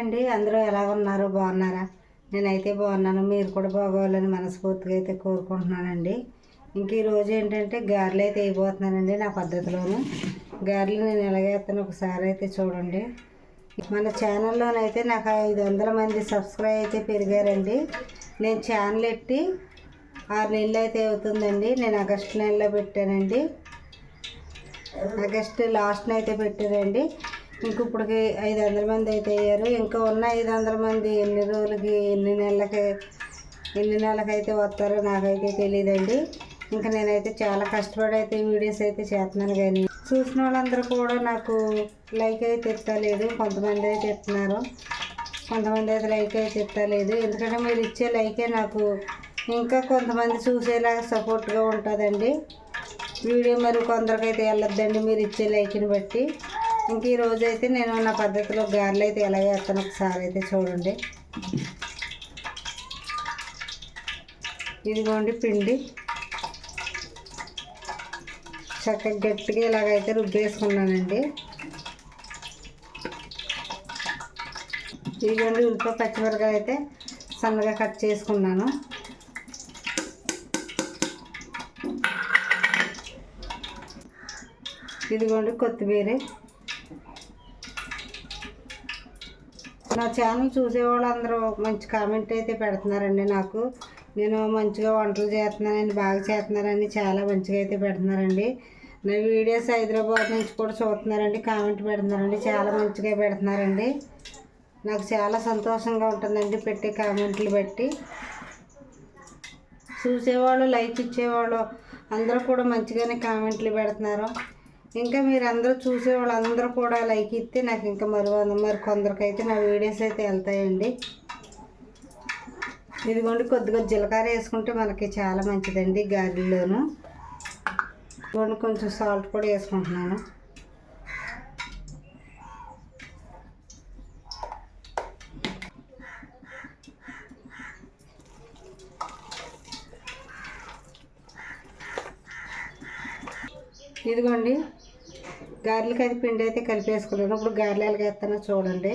అండి? అందరూ ఎలా ఉన్నారు? బాగున్నారా? నేనైతే బాగున్నాను. మీరు కూడా బాగోవాలని మనస్ఫూర్తిగా అయితే కోరుకుంటున్నానండి. ఇంక ఈరోజు ఏంటంటే గారెలు అయితే వేయబోతున్నానండి నా పద్ధతిలోను. గారెలు నేను ఎలాగేస్తాను ఒకసారి అయితే చూడండి. మన ఛానల్లోనైతే నాకు ఐదు వందల మంది సబ్స్క్రైబ్ అయితే పెరిగారండి. నేను ఛానల్ ఎట్టి ఆరు నెలలు అయితే అవుతుందండి. నేను ఆగస్టు నెలలో పెట్టానండి. ఆగస్టు లాస్ట్ని అయితే పెట్టారండి ఇంక ఇప్పటికి ఐదు వందల మంది అయితే అయ్యారు. ఇంకా ఉన్న ఐదు వందల మంది ఎన్ని రోజులకి ఎన్ని నెలలకి ఎన్ని నెలలకైతే వస్తారో నాకైతే తెలియదండి ఇంకా నేనైతే చాలా కష్టపడి అయితే వీడియోస్ అయితే చేస్తున్నాను కానీ చూసిన వాళ్ళందరూ కూడా నాకు లైక్ అయితే ఇస్తలేదు. కొంతమంది అయితే ఇస్తున్నారు. కొంతమంది అయితే లైక్ అయితే ఇస్తలేదు. ఎందుకంటే మీరు ఇచ్చే లైకే నాకు ఇంకా కొంతమంది చూసేలాగా సపోర్ట్గా ఉంటుందండి. వీడియో మరి కొందరికైతే వెళ్ళొద్దండి మీరు ఇచ్చే లైక్ని బట్టి. ఇంక ఈ రోజు అయితే నేను నా పద్ధతిలో గారెలు అయితే ఎలా వేస్తాను ఒకసారి అయితే చూడండి. ఇదిగోండి పిండి. చక్కగా గట్టిగా ఇలాగైతే రుబ్బేసుకున్నానండి. ఇదిగోండి ఉల్లిపాయ పచ్చిమిరకాయ అయితే సన్నగా కట్ చేసుకున్నాను. ఇదిగోండి కొత్తిమీర. నా ఛానల్ చూసే వాళ్ళందరూ మంచి కామెంట్ అయితే పెడుతున్నారండి నాకు. నేను మంచిగా వంటలు చేస్తున్నానని బాగా చేస్తున్నారని చాలా మంచిగా అయితే పెడుతున్నారండి. నా వీడియోస్ హైదరాబాద్ నుంచి కూడా చూస్తున్నారండి కామెంట్ పెడుతున్నారండి చాలా మంచిగా పెడుతున్నారండి. నాకు చాలా సంతోషంగా ఉంటుందండి పెట్టే కామెంట్లు బట్టి. చూసేవాళ్ళు లైక్ ఇచ్చేవాళ్ళు అందరూ కూడా మంచిగానే కామెంట్లు పెడుతున్నారు. ఇంకా మీరు అందరూ చూసే వాళ్ళందరూ కూడా లైక్ ఇస్తే నాకు ఇంకా మరి మరి కొందరికైతే నా వీడియోస్ అయితే వెళ్తాయండి. ఇదిగోండి కొద్దిగా జీలకర్ర వేసుకుంటే మనకి చాలా మంచిదండి గారెల్లోను. ఇదిగోండి కొంచెం సాల్ట్ కూడా వేసుకుంటున్నాను. ఇదిగోండి గారెలకి అయితే పిండి అయితే కలిపేసుకున్నాను ఇప్పుడు గారెలు ఎలాగేస్తానో చూడండి.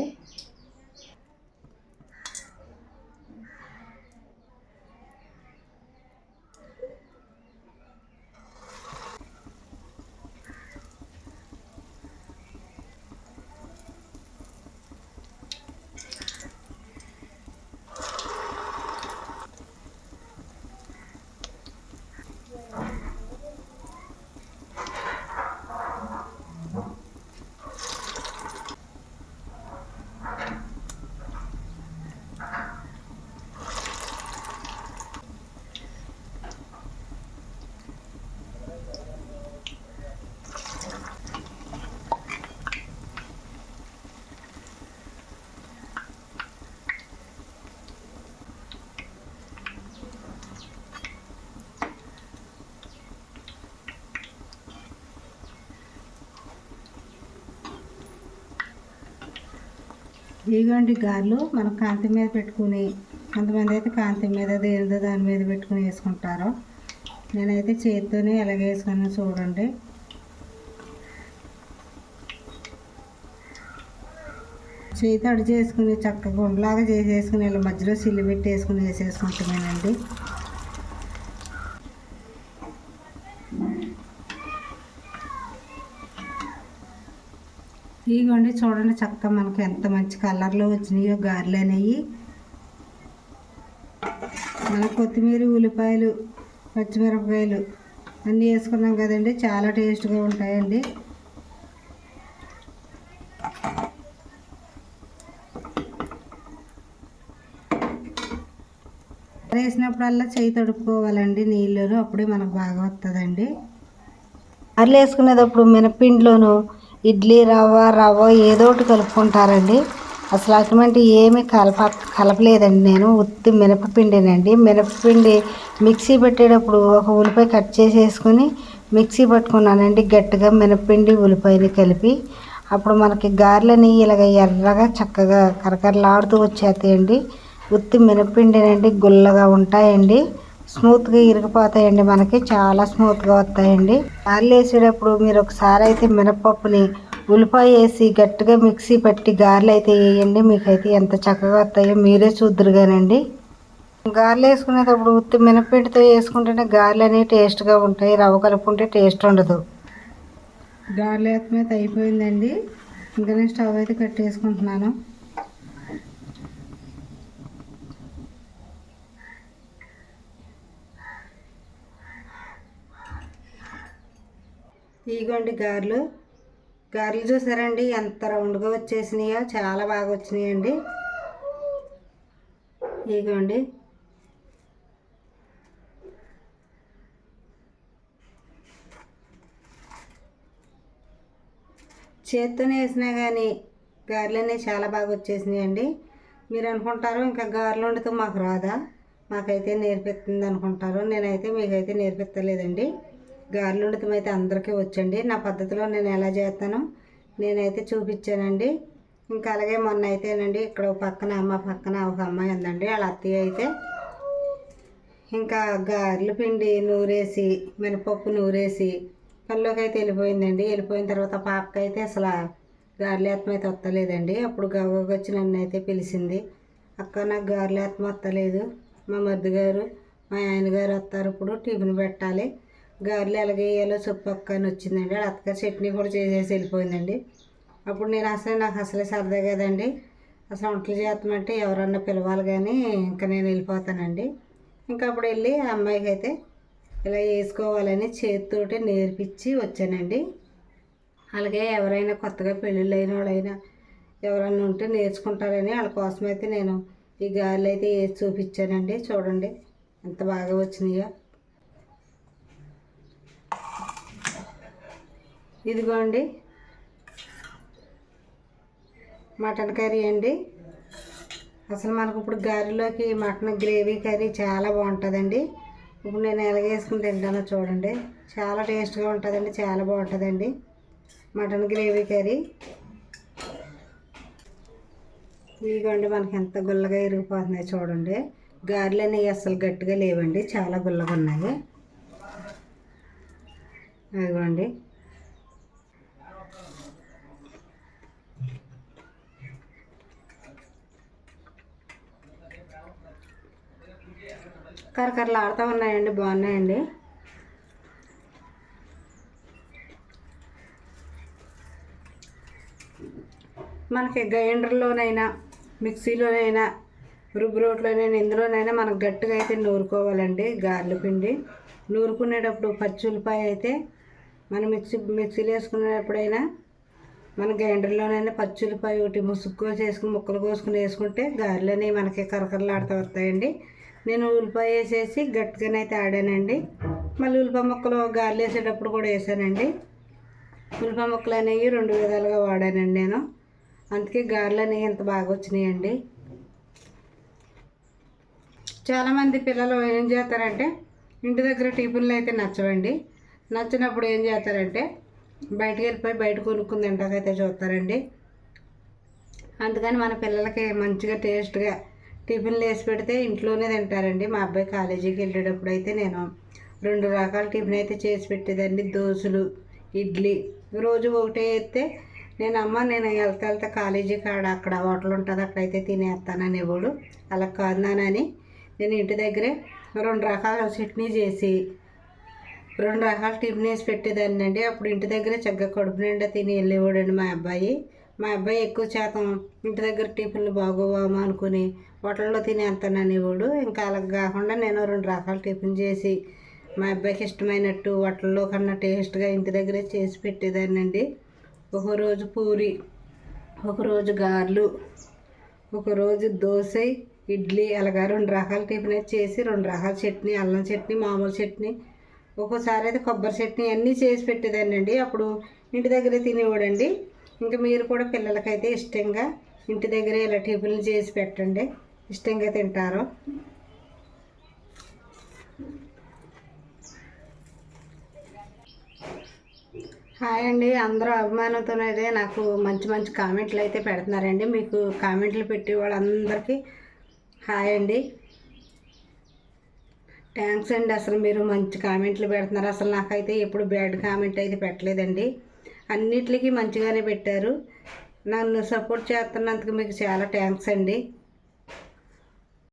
ఇదిగోండి గారెలు మనం కాంతి మీద పెట్టుకుని కొంతమంది అయితే కాంతి మీద దేనిదో దాని మీద పెట్టుకుని వేసుకుంటారు. నేనైతే చేతితోనే ఎలాగ వేసుకుని చూడండి. చేయి తడి చేసుకుని చక్కగా గుండలాగా చేసేసుకుని ఇలా మధ్యలో సిల్లు పెట్టి వేసుకుని వేసేసుకుంటున్నానండి ఇదిగోండి చూడండి చక్కగా మనకి ఎంత మంచి కలర్లో వచ్చినాయో గారెలు అనేవి మన కొత్తిమీర ఉల్లిపాయలు పచ్చిమిరపకాయలు అన్నీ వేసుకున్నాం కదండి. చాలా టేస్ట్గా ఉంటాయండి. వేసినప్పుడల్లా చేయి తడుపుకోవాలండి నీళ్ళలో అప్పుడే మనకు బాగా వస్తుందండి అర్లు వేసుకునేటప్పుడు మినపిండిలోను ఇడ్లీ రవ్వ రవ్వ ఏదో ఒకటి కలుపుకుంటారండి. అసలు అటువంటి ఏమీ కలప కలపలేదండి నేను. ఉత్తి మినపపిండినండి. మినపపిండి మిక్సీ పెట్టేటప్పుడు ఒక ఉల్లిపాయ కట్ చేసేసుకుని మిక్సీ పట్టుకున్నానండి. గట్టిగా మినపపిండి ఉల్లిపాయని కలిపి. అప్పుడు మనకి గారెలని ఇలాగ ఎర్రగా చక్కగా కరకరలాడుతూ వచ్చేస్తాయండి. ఉత్తి మినపిండినండి గుల్లగా ఉంటాయండి. స్మూత్గా ఇరిగిపోతాయండి మనకి. చాలా స్మూత్గా వస్తాయండి. గారెలు వేసేటప్పుడు మీరు ఒకసారి అయితే మినపప్పుని ఉల్లిపాయ వేసి గట్టిగా మిక్సీ పట్టి గారెలు అయితే వేయండి. మీకైతే ఎంత చక్కగా వస్తాయో మీరే చూద్దరుగానండి గారెలు వేసుకునేటప్పుడు ఉత్తి మినపిండితో వేసుకుంటేనే గారెలు అనేవి టేస్ట్గా ఉంటాయి. రవ్వ కలుపుకుంటే టేస్ట్ ఉండదు. గారెలు వేస్తే అయిపోయిందండి. ఇంకా నేను స్టవ్ అయితే కట్టేసుకుంటున్నాను ఇగోండి గారెలు. గారెలు చూసారండి? ఎంత రౌండ్గా వచ్చేసినాయో చాలా బాగా వచ్చినాయండి. ఇగోండి. చేత్తోనే వేసినా కానీ గారెలు అనేవి చాలా బాగా వచ్చేసినాయండి. మీరు అనుకుంటారు ఇంకా గారెలు వండితే మాకు రాదా? మాకైతే నేర్పిస్తుంది అనుకుంటారు నేనైతే మీకైతే నేర్పిస్తలేదండి. గారెలు అయితే అందరికీ వచ్చండి. నా పద్ధతిలో నేను ఎలా చేస్తానో నేనైతే చూపించానండి. ఇంకా అలాగే మొన్న అయితేనండి ఇక్కడ ఒక పక్కన అమ్మ పక్కన ఒక అమ్మాయి ఉందండి. వాళ్ళ అత్తయ్య అయితే ఇంకా గారెలు పిండి నూరేసి మినపప్పు నూరేసి పనిలోకి అయితే వెళ్ళిపోయిందండి. వెళ్ళిపోయిన తర్వాత పాపకి అయితే అసలు గారెలు ఏత్తం అయితే వస్తలేదండి అప్పుడు గవ్వకొచ్చి నన్ను అయితే పిలిచింది. అక్క నాకు గారెలు వస్తలేదు మా మరిది గారు మా ఆయన గారు వస్తారు. ఇప్పుడు టిఫిన్ పెట్టాలి. గారెలు ఎలాగేయాలో చెప్పు అక్క అని వచ్చిందండి. వాళ్ళ అత్తగారు చట్నీ కూడా చేసేసి వెళ్ళిపోయిందండి. అప్పుడు నేను అసలు నాకు అసలే సరదా కదండి. అసలు వంటలు చేస్తామంటే ఎవరన్నా పిలవాలి కానీ ఇంకా నేను వెళ్ళిపోతానండి. ఇంకా అప్పుడు వెళ్ళి అమ్మాయికి అయితే ఇలా వేసుకోవాలని చేతితోటి నేర్పించి వచ్చానండి. అలాగే ఎవరైనా కొత్తగా పెళ్ళిళ్ళు అయిన వాళ్ళైనా ఎవరైనా ఉంటే నేర్చుకుంటారని వాళ్ళ కోసం అయితే నేను ఈ గారెలు అయితే వేసి చూపించానండి. చూడండి ఎంత బాగా వచ్చినాయో. ఇదిగోండి. మటన్ కర్రీ అండి. అసలు మనకు ఇప్పుడు గారెలోకి మటన్ గ్రేవీ కర్రీ చాలా బాగుంటుందండి. ఇప్పుడు నేను ఎలాగేసుకుని తింటానో చూడండి. చాలా టేస్ట్గా ఉంటుందండి చాలా బాగుంటుందండి మటన్ గ్రేవీ కర్రీ. ఇదిగోండి మనకి ఎంత గుల్లగా ఇరిగిపోతున్నాయి చూడండి. గారెలు అనేవి అసలు గట్టిగా లేవండి చాలా గుల్లగా ఉన్నాయి ఇదిగోండి. కరకరలు ఆడుతూ ఉన్నాయండి బాగున్నాయండి. మనకి గ్రైండర్లోనైనా మిక్సీలోనైనా రుబ్బు రోట్లోనైనా ఇందులోనైనా మనకు గట్టిగా అయితే నూరుకోవాలండి గారెల పిండి. నూరుకునేటప్పుడు పచ్చి ఉల్లిపాయ అయితే మనం మిక్సీ మిక్సీలో వేసుకునేటప్పుడైనా మన గ్రైండర్లోనైనా పచ్చి ఉల్లిపాయ ఒకటి ముసుగు కోసి వేసుకుని ముక్కలు కోసుకుని వేసుకుంటే గారెలు అనేవి మనకి కరకరలాడుతూ వస్తాయండి. నేను ఉల్లిపాయ వేసేసి గట్టిగానైతే ఆడానండి. మళ్ళీ ఉల్లిపాయ ముక్కలు గాలి వేసేటప్పుడు కూడా వేసానండి. ఉల్లిపాయ ముక్కలు అనేవి రెండు విధాలుగా వాడానండి నేను. అందుకే గారెలు అనేవి ఇంత బాగా వచ్చినాయండి. చాలామంది పిల్లలు ఏం చేస్తారంటే ఇంటి దగ్గర టిఫిన్లు అయితే నచ్చవండి. నచ్చినప్పుడు ఏం చేస్తారంటే బయటకు వెళ్ళిపోయి బయట కొనుక్కుని తింటాకైతే చూస్తారండి. అందుకని మన పిల్లలకి మంచిగా టేస్ట్గా టిఫిన్లు వేసి పెడితే ఇంట్లోనే తింటారండి. మా అబ్బాయి కాలేజీకి వెళ్ళేటప్పుడు అయితే నేను రెండు రకాల టిఫిన్ అయితే చేసి పెట్టేదండి. దోశలు ఇడ్లీ. రోజు ఒకటే వేస్తే నేను అమ్మ నేను వెళ్తా వెళ్తా కాలేజీ కాడ అక్కడ హోటల్ ఉంటుంది అక్కడైతే తినేస్తానని ఇవ్వడు అలా కాదు నానని నేను ఇంటి దగ్గరే రెండు రకాల చట్నీ చేసి రెండు రకాల టిఫిన్ వేసి పెట్టేదాన్ని అండి అప్పుడు ఇంటి దగ్గరే చక్కగా కడుపు నిండా తిని వెళ్ళేవాడండి మా అబ్బాయి. మా అబ్బాయి ఎక్కువ శాతం ఇంటి దగ్గర టిఫిన్లు బాగోవామా అనుకుని హోటల్లో తినేస్తాననేవాడు. ఇంకా అలా కాకుండా నేను రెండు రకాల టిఫిన్ చేసి మా అబ్బాయికి ఇష్టమైనట్టు హోటల్లో కన్నా టేస్ట్గా ఇంటి దగ్గరే చేసి పెట్టేదాన్నండి. ఒకరోజు పూరి ఒకరోజు గారెలు ఒకరోజు దోశ ఇడ్లీ అలాగా రెండు రకాల టిఫిన్ అయితే చేసి రెండు రకాల చట్నీ అల్లం చట్నీ మామూలు చట్నీ ఒక్కోసారి అయితే కొబ్బరి చట్నీ అన్నీ చేసి పెట్టేదానండి అప్పుడు ఇంటి దగ్గరే తినేవాడండి. ఇంకా మీరు కూడా పిల్లలకైతే ఇష్టంగా ఇంటి దగ్గరే ఇలా టిఫిన్లు చేసి పెట్టండి. ఇష్టంగా తింటారు. హాయ్ అండి. అందరూ అభిమానంతోనైతే నాకు మంచి మంచి కామెంట్లు అయితే పెడుతున్నారండి. మీకు కామెంట్లు పెట్టి వాళ్ళందరికీ హాయ్ అండి. థ్యాంక్స్ అండి. అసలు మీరు మంచి కామెంట్లు పెడుతున్నారు. అసలు నాకైతే ఎప్పుడు బ్యాడ్ కామెంట్ అయితే పెట్టలేదండి. అన్నిటికీ మంచిగానే పెట్టారు. నన్ను సపోర్ట్ చేస్తున్నందుకు మీకు చాలా థ్యాంక్స్ అండి.